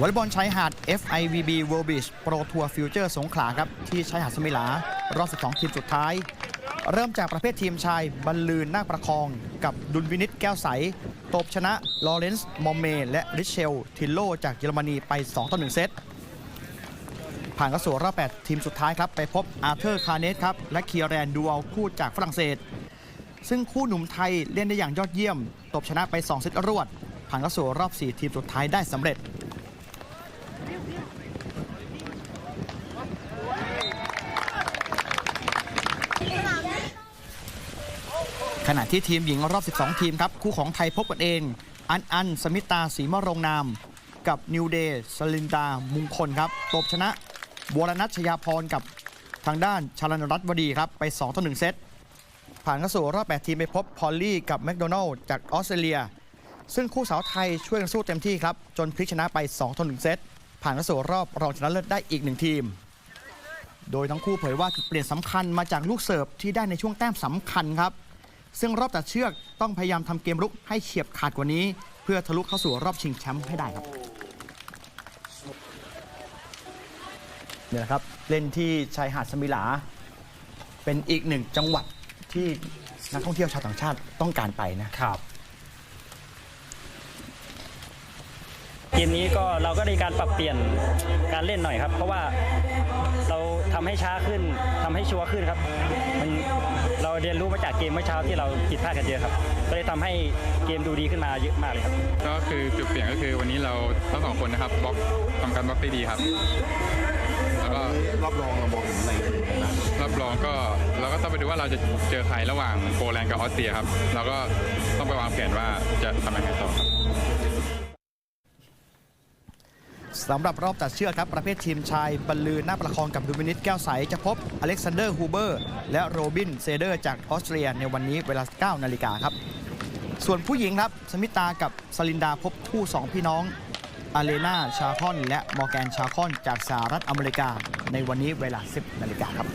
วอลเลย์บอลชายหาด FIVB World Beach Pro Tour Future สงขลาครับ ที่ชายหาดสมิลารอบ 12 ทีมสุดท้าย เริ่มจากประเภททีมชายบรรลืนนาคประคอง กับดุลวินิตแก้วใส ตบชนะลอเรนซ์มอมเม และริเชล ทิลโล จากเยอรมนีไป 2 ต่อ 1 เซต ผ่านเข้าสู่รอบ 8 ทีมสุดท้ายครับ ไปพบอาร์เธอร์คาร์เนสครับ และเคียร์แรนดูอัลคู่จากฝรั่งเศส ซึ่งคู่หนุ่มไทยเล่นได้อย่างยอดเยี่ยม ตบชนะไป 2 เซตรวด ผ่านเข้าสู่รอบ 4 ทีมสุดท้ายได้สำเร็จ ขณะที่ทีมหญิงรอบ 12 ทีมครับ คู่ของไทยพบกันเอง อันอัน สมิตาสีมะรงนาม กับนิวเดย์สลินดามุงคลครับตบชนะบัวรนัชยาพรกับทางด้านชาลันรัตวดีครับ ไป 2 ต่อ 1 เซต ผ่านเข้าสู่รอบ 8 ทีมไปพบพอลลี่กับแมคโดนัลล์จากออสเตรเลีย ซึ่งคู่สาวไทยช่วยกันสู้เต็มที่ครับ จนพลิกชนะไป 2 ต่อ 1 เซต ผ่านเข้าสู่รอบรองชนะเลิศได้อีกหนึ่งทีม โดยทั้งคู่เผยว่าจุดเปลี่ยนสำคัญมาจากลูกเสิร์ฟที่ได้ในช่วงแต้มสำคัญครับ ซึ่งรอบตัดเชือกต้องพยายามทำเกมรุกให้เฉียบขาดกว่านี้ เพื่อทะลุเข้าสู่รอบชิงแชมป์ให้ได้ครับเนี่ยนะครับเล่นที่ชายหาดสมิลา เป็นอีกหนึ่งจังหวัดที่นักท่องเที่ยวชาวต่างชาติต้องการไปนะครับ เกมนี้ก็เราก็ได้การปรับเปลี่ยนการเล่นหน่อยครับ เพราะว่าเราทำให้ช้าขึ้นทำให้ชัวร์ขึ้นครับ มันเราเรียนรู้มาจากเกมเมื่อเช้าที่เราผิดพลาดกันเยอะครับ ก็เลยทำให้เกมดูดีขึ้นมาเยอะมากเลยครับ ก็คือจุดเปลี่ยนก็คือวันนี้เราทั้งสองคนนะครับบล็อกทำการบล็อกได้ดีครับแล้วก็รอบรองเรามองเห็นอะไรนะรับรองก็เราก็ต้องไปดูว่าเราจะเจอใครระหว่างโปแลนด์กับออสเตรียครับ เราก็ต้องไปวางแผนว่าจะทำยังไงต่อครับ สำหรับรอบตัดเชือกครับประเภททีมชายบรรลือหน้าประคองกับดูมินิตแก้วใส จะพบอเล็กซานเดอร์ฮูเบอร์ และโรบินเซเดอร์จากออสเตรียในวันนี้เวลา 9 นาฬิกาครับ ส่วนผู้หญิงครับ สมิตากับสลินดาพบคู่ 2 พี่น้องอาเลนาชาคอน และมอร์แกนชาคอนจากสหรัฐอเมริกา ในวันนี้เวลา 10 นาฬิกาครับ